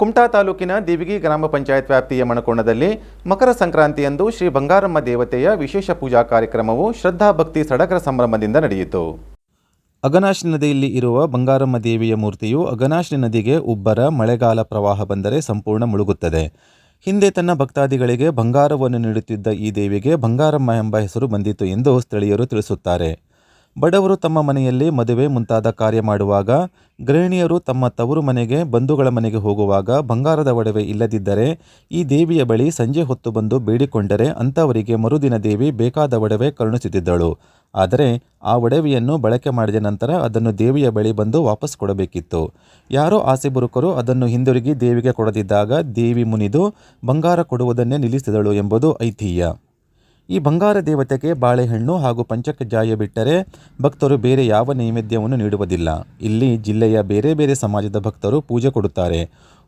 ಕುಮಟಾ ತಾಲೂಕಿನ ದೇವಿಗಿ ಗ್ರಾಮ ಪಂಚಾಯತ್ ವ್ಯಾಪ್ತಿಯ ಮಣಕೋಣದಲ್ಲಿ ಮಕರ ಸಂಕ್ರಾಂತಿಯಂದು ಶ್ರೀ ಬಂಗಾರಮ್ಮ ದೇವತೆಯ ವಿಶೇಷ ಪೂಜಾ ಕಾರ್ಯಕ್ರಮವು ಶ್ರದ್ಧಾಭಕ್ತಿ ಸಡಗರ ಸಂಭ್ರಮದಿಂದ ನಡೆಯಿತು. ಅಗನಾಶಿ ನದಿಯಲ್ಲಿ ಇರುವ ಬಂಗಾರಮ್ಮ ದೇವಿಯ ಮೂರ್ತಿಯು ಅಗನಾಶಿ ನದಿಗೆ ಉಬ್ಬರ ಮಳೆಗಾಲ ಪ್ರವಾಹ ಬಂದರೆ ಸಂಪೂರ್ಣ ಮುಳುಗುತ್ತದೆ. ಹಿಂದೆ ತನ್ನ ಭಕ್ತಾದಿಗಳಿಗೆ ಬಂಗಾರವನ್ನು ನೀಡುತ್ತಿದ್ದ ಈ ದೇವಿಗೆ ಬಂಗಾರಮ್ಮ ಎಂಬ ಹೆಸರು ಬಂದಿತು ಎಂದು ಸ್ಥಳೀಯರು ತಿಳಿಸುತ್ತಾರೆ. ಬಡವರು ತಮ್ಮ ಮನೆಯಲ್ಲಿ ಮದುವೆ ಮುಂತಾದ ಕಾರ್ಯ ಮಾಡುವಾಗ, ಗೃಹಿಣಿಯರು ತಮ್ಮ ತವರು ಮನೆಗೆ, ಬಂಧುಗಳ ಮನೆಗೆ ಹೋಗುವಾಗ ಬಂಗಾರದ ಒಡವೆ ಇಲ್ಲದಿದ್ದರೆ, ಈ ದೇವಿಯ ಬಳಿ ಸಂಜೆ ಹೊತ್ತು ಬಂದು ಬೇಡಿಕೊಂಡರೆ ಅಂಥವರಿಗೆ ಮರುದಿನ ದೇವಿ ಬೇಕಾದ ಒಡವೆ ಕರುಣಿಸುತ್ತಿದ್ದಳು. ಆದರೆ ಆ ಒಡವೆಯನ್ನು ಬಳಕೆ ಮಾಡಿದ ನಂತರ ಅದನ್ನು ದೇವಿಯ ಬಳಿ ಬಂದು ವಾಪಸ್ ಕೊಡಬೇಕಿತ್ತು. ಯಾರೋ ಆಸೆ ಬುರುಕರು ಅದನ್ನು ಹಿಂದಿರುಗಿ ದೇವಿಗೆ ಕೊಡದಿದ್ದಾಗ ದೇವಿ ಮುನಿದು ಬಂಗಾರ ಕೊಡುವುದನ್ನೇ ನಿಲ್ಲಿಸಿದಳು ಎಂಬುದು ಐತಿಹ್ಯ. ಈ ಬಂಗಾರ ದೇವತೆಗೆ ಬಾಳೆಹಣ್ಣು ಹಾಗೂ ಪಂಚಕಜ್ಜಾಯ ಬಿಟ್ಟರೆ ಭಕ್ತರು ಬೇರೆ ಯಾವ ನೈವೇದ್ಯವನ್ನು ನೀಡುವುದಿಲ್ಲ. ಇಲ್ಲಿ ಜಿಲ್ಲೆಯ ಬೇರೆ ಬೇರೆ ಸಮಾಜದ ಭಕ್ತರು ಪೂಜೆ ಕೊಡುತ್ತಾರೆ.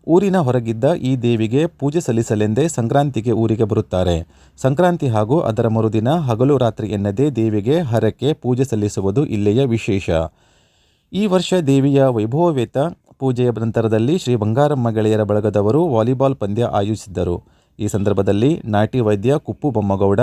ಊರಿನ ಹೊರಗಿದ್ದ ಈ ದೇವಿಗೆ ಪೂಜೆ ಸಲ್ಲಿಸಲೆಂದೇ ಸಂಕ್ರಾಂತಿಗೆ ಊರಿಗೆ ಬರುತ್ತಾರೆ. ಸಂಕ್ರಾಂತಿ ಹಾಗೂ ಅದರ ಮರುದಿನ ಹಗಲು ರಾತ್ರಿ ಎನ್ನದೇ ದೇವಿಗೆ ಹರಕೆ ಪೂಜೆ ಸಲ್ಲಿಸುವುದು ಇಲ್ಲಿಯ ವಿಶೇಷ. ಈ ವರ್ಷ ದೇವಿಯ ವೈಭವವೇತ ಪೂಜೆಯ ನಂತರದಲ್ಲಿ ಶ್ರೀ ಬಂಗಾರಮ್ಮ ಗೆಳೆಯರ ಬಳಗದವರು ವಾಲಿಬಾಲ್ ಪಂದ್ಯ ಆಯೋಜಿಸಿದ್ದರು. ಈ ಸಂದರ್ಭದಲ್ಲಿ ನಾಟಿ ವೈದ್ಯ ಕುಪ್ಪು ಬೊಮ್ಮಗೌಡ,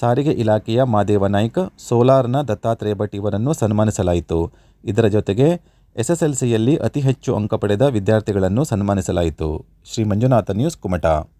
ಸಾರಿಗೆ ಇಲಾಖೆಯ ಮಾದೇವ ನಾಯ್ಕ್, ಸೋಲಾರ್ನ ದತ್ತಾತ್ರೇಯ ಭಟ್ ಇವರನ್ನು ಸನ್ಮಾನಿಸಲಾಯಿತು. ಇದರ ಜೊತೆಗೆ ಎಸ್ಎಸ್ಎಲ್ಸಿಯಲ್ಲಿ ಅತಿ ಹೆಚ್ಚು ಅಂಕ ಪಡೆದ ವಿದ್ಯಾರ್ಥಿಗಳನ್ನು ಸನ್ಮಾನಿಸಲಾಯಿತು. ಶ್ರೀ ಮಂಜುನಾಥ ನ್ಯೂಸ್ ಕುಮಟಾ.